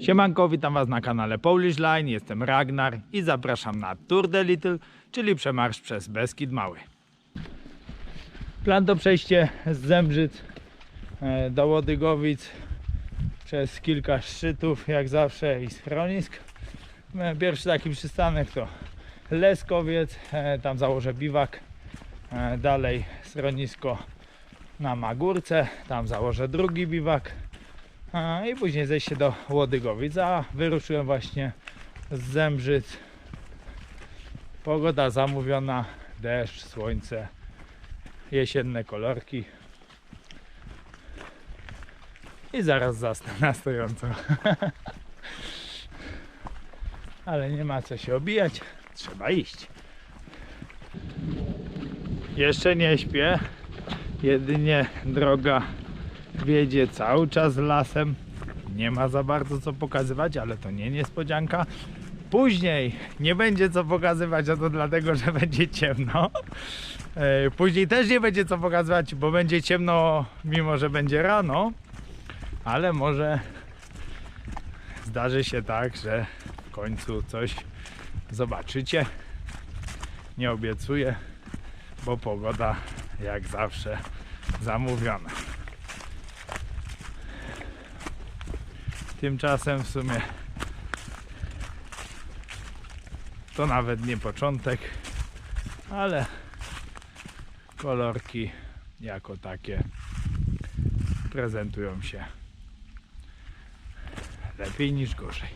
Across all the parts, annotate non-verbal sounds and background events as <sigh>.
Siemanko, witam Was na kanale Polish Line, jestem Ragnar i zapraszam na Tour de Little, czyli przemarsz przez Beskid Mały. Plan to przejście z Zembrzyc e, do Łodygowic przez kilka szczytów, jak zawsze i schronisk. E, Pierwszy taki przystanek to Leskowiec, e, tam założę biwak, dalej schronisko na Magórce, tam założę drugi biwak, i później zejście do Łodygowic, a wyruszyłem właśnie z Zembrzyc. Pogoda zamówiona, deszcz, słońce, jesienne kolorki. I zaraz zasnę na stojąco. <laughs> Ale nie ma co się obijać, trzeba iść. Jeszcze nie śpię, jedynie droga wiedzie cały czas lasem. Nie ma za bardzo co pokazywać, ale to nie niespodzianka. Później nie będzie co pokazywać, a to dlatego, że będzie ciemno. E, Później też nie będzie co pokazywać, bo będzie ciemno, mimo że będzie rano. Ale może zdarzy się tak, że w końcu coś zobaczycie. Nie obiecuję, bo pogoda jak zawsze zamówiona. Tymczasem w sumie to nawet nie początek, ale kolorki jako takie prezentują się lepiej niż gorzej.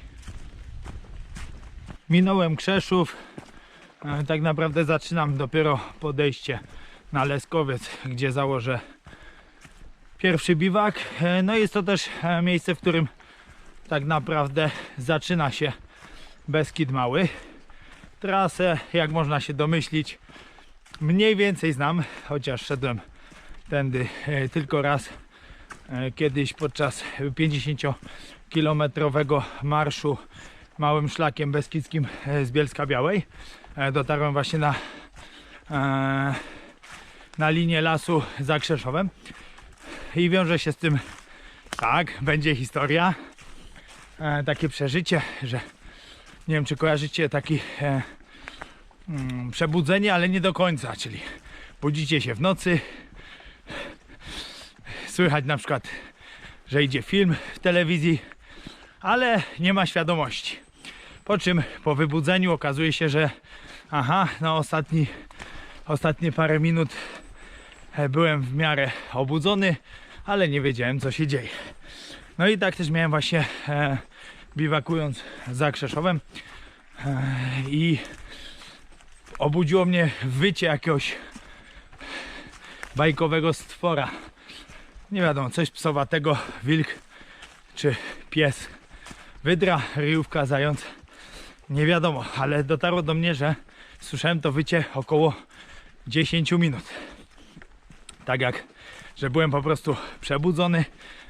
Minąłem Krzeszów. Tak naprawdę zaczynam dopiero podejście na Leskowiec, gdzie założę pierwszy biwak. E, No jest to też e, miejsce, w którym tak naprawdę zaczyna się Beskid Mały. Trasę, jak można się domyślić, mniej więcej znam, chociaż szedłem tędy e, tylko raz e, kiedyś podczas 50-kilometrowego marszu małym szlakiem beskidzkim e, z Bielska Białej. Dotarłem właśnie na, na linię lasu za Krzeszowem i wiąże się z tym tak, będzie historia e, takie przeżycie, że nie wiem czy kojarzycie taki e, mm, przebudzenie, ale nie do końca, czyli budzicie się w nocy, słychać na przykład, że idzie film w telewizji, ale nie ma świadomości. Po czym po wybudzeniu okazuje się, że aha, no ostatni, ostatnie parę minut e, byłem w miarę obudzony, ale nie wiedziałem co się dzieje. No i tak też miałem właśnie e, biwakując za Krzeszowem i obudziło mnie wycie jakiegoś bajkowego stwora. Nie wiadomo, coś psowatego, wilk czy pies, wydra, ryjówka, zając. Nie wiadomo, ale dotarło do mnie, że słyszałem to wycie około 10 minut. Tak jak, że byłem po prostu przebudzony,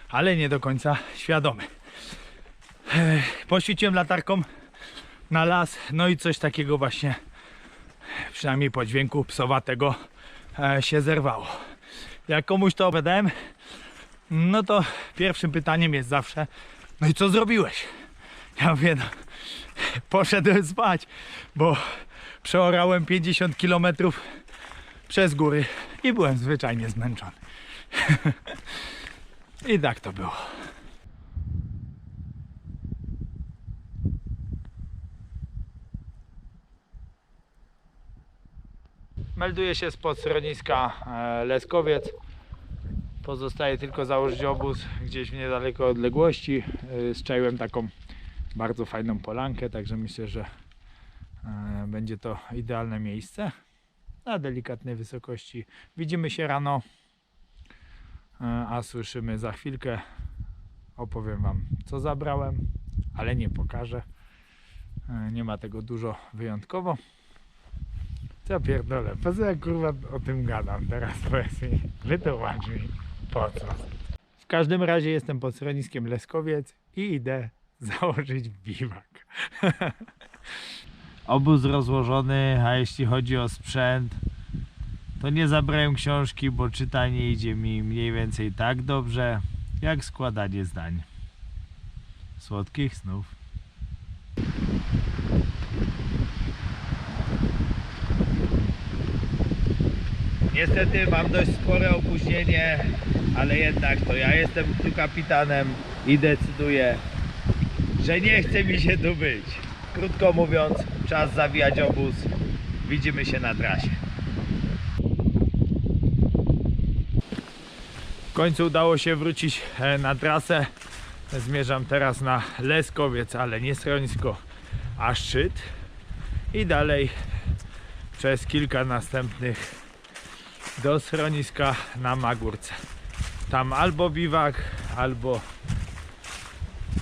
ale nie do końca świadomy. Poświeciłem latarką na las, no i coś takiego właśnie, przynajmniej po dźwięku psowatego, e, się zerwało. Jak komuś to opowiadałem, no to pierwszym pytaniem jest zawsze, no i co zrobiłeś? Ja mówię, no, poszedłem spać, bo przeorałem 50 km przez góry i byłem zwyczajnie zmęczony. <laughs> I tak to było. Melduję się spod schroniska e, Leskowiec. Pozostaje tylko założyć obóz gdzieś w niedaleko odległości. E, Zczaiłem taką bardzo fajną polankę, także myślę, że e, będzie to idealne miejsce na delikatnej wysokości. Widzimy się rano, a słyszymy za chwilkę. Opowiem Wam, co zabrałem, ale nie pokażę. Nie ma tego dużo wyjątkowo. Co pierdolę, po co ja kurwa o tym gadam teraz <laughs> powiedz mi, wytłumacz mi po co. W każdym razie jestem pod schroniskiem Leskowiec i idę <laughs> założyć biwak. <laughs> Obóz rozłożony, a jeśli chodzi o sprzęt, to nie zabrałem książki, bo czytanie idzie mi mniej więcej tak dobrze, jak składanie zdań. Słodkich snów. Niestety mam dość spore opóźnienie, ale jednak to ja jestem tu kapitanem i decyduję, że nie chce mi się tu być. Krótko mówiąc, czas zawijać obóz. Widzimy się na trasie. W końcu udało się wrócić e, na trasę. Zmierzam teraz na Leskowiec, ale nie schronisko, a szczyt. I dalej przez kilka następnych do schroniska na Magórce. Tam albo biwak, albo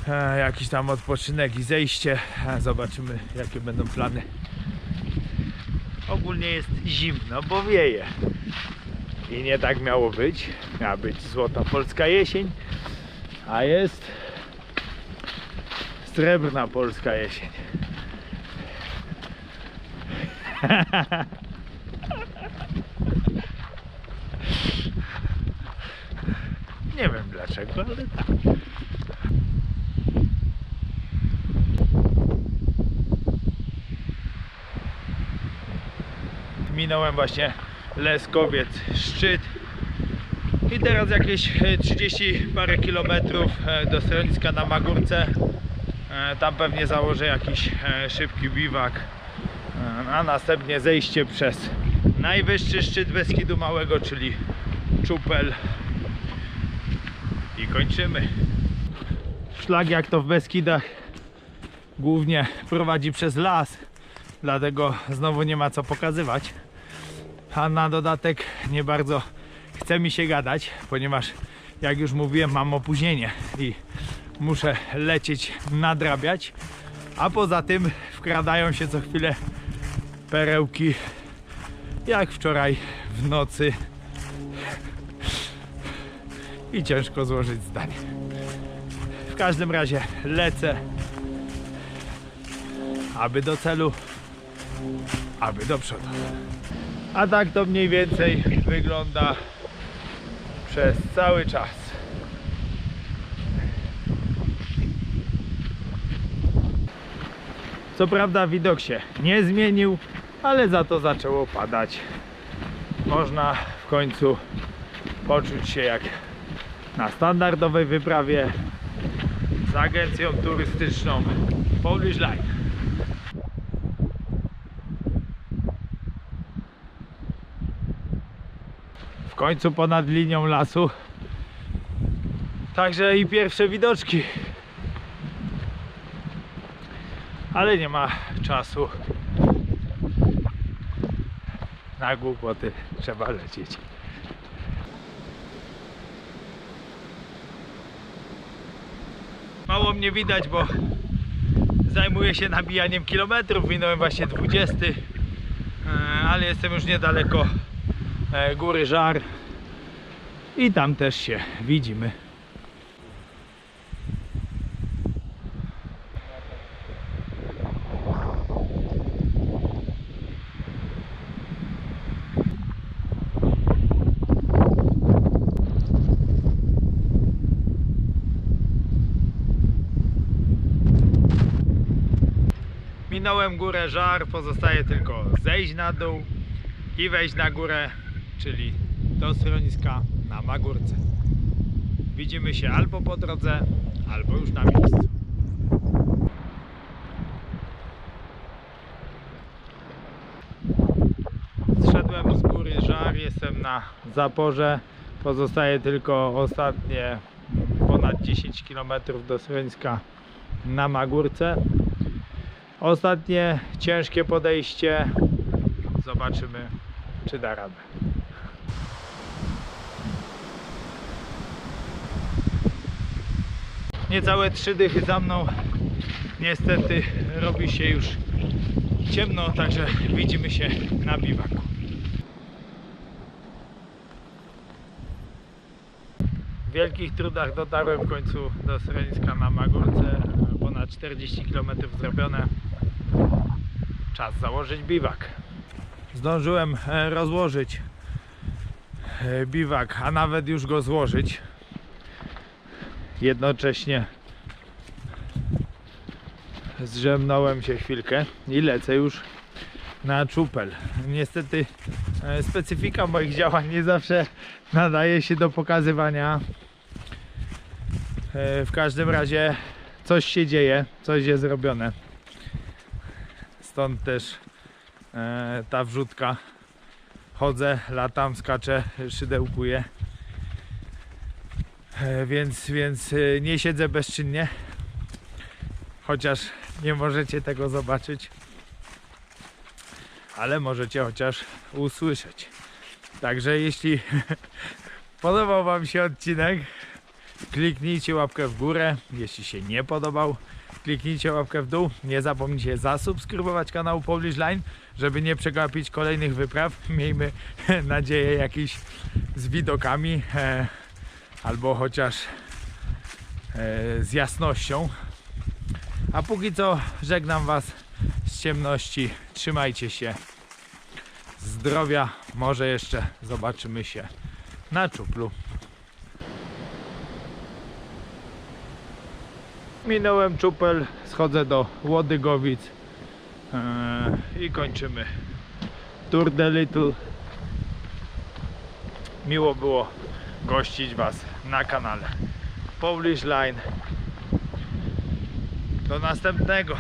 e, jakiś tam odpoczynek i zejście. E, Zobaczymy jakie będą plany. Ogólnie jest zimno, bo wieje. I nie tak miało być. Miała być złota polska jesień, a jest srebrna polska jesień. <laughs> Nie wiem dlaczego, ale tak. Minąłem właśnie Leskowiec szczyt i teraz jakieś e, 30 parę kilometrów e, do schroniska na Magórce. E, Tam pewnie założę jakiś e, szybki biwak, e, a następnie zejście przez najwyższy szczyt Beskidu Małego, czyli Czupel i kończymy. Szlak jak to w Beskidach głównie prowadzi przez las, dlatego znowu nie ma co pokazywać. A na dodatek nie bardzo chce mi się gadać, ponieważ jak już mówiłem mam opóźnienie i muszę lecieć, nadrabiać. A poza tym wkradają się co chwilę perełki jak wczoraj w nocy i ciężko złożyć zdanie. W każdym razie lecę, aby do celu, aby do przodu. A tak to mniej więcej wygląda przez cały czas. Co prawda widok się nie zmienił, ale za to zaczęło padać. Można w końcu poczuć się jak na standardowej wyprawie z agencją turystyczną Polish Line. W końcu ponad linią lasu. Także i pierwsze widoczki. Ale nie ma czasu na głupoty. Trzeba lecieć. Mnie widać, bo zajmuję się nabijaniem kilometrów. Minąłem właśnie 20, e, ale jestem już niedaleko e, góry Żar i tam też się widzimy. Minąłem górę Żar, pozostaje tylko zejść na dół i wejść na górę, czyli do schroniska na Magórce. Widzimy się albo po drodze, albo już na miejscu. Zszedłem z góry Żar, jestem na zaporze. Pozostaje tylko ostatnie ponad 10 km do schroniska na Magórce. Ostatnie ciężkie podejście. Zobaczymy, czy da radę. Niecałe trzy dychy za mną. Niestety robi się już ciemno, także widzimy się na biwaku. W wielkich trudach dotarłem w końcu do schroniska na Magórce. Ponad 40 km zrobione. Czas założyć biwak. Zdążyłem e, rozłożyć e, biwak, a nawet już go złożyć. Jednocześnie Zdrzemnąłem się chwilkę i lecę już na czupel. Niestety e, specyfika moich działań nie zawsze nadaje się do pokazywania. W każdym razie coś się dzieje, coś jest robione. Stąd też e, ta wrzutka. Chodzę, latam, skaczę, szydełkuję. E, Więc, więc e, nie siedzę bezczynnie. Chociaż nie możecie tego zobaczyć. Ale możecie chociaż usłyszeć. Także jeśli <laughs> podobał Wam się odcinek, kliknijcie łapkę w górę. Jeśli się nie podobał, kliknijcie łapkę w dół. Nie zapomnijcie zasubskrybować kanału Polish Line, żeby nie przegapić kolejnych wypraw. Miejmy <laughs> nadzieję jakiś z widokami e, albo chociaż e, z jasnością. A póki co żegnam Was z ciemności. Trzymajcie się. Zdrowia. Może jeszcze zobaczymy się na czuplu. Minąłem czupel, schodzę do Łodygowic eee, i kończymy Tour de Little. Miło było gościć Was na kanale Polish Line. Do następnego.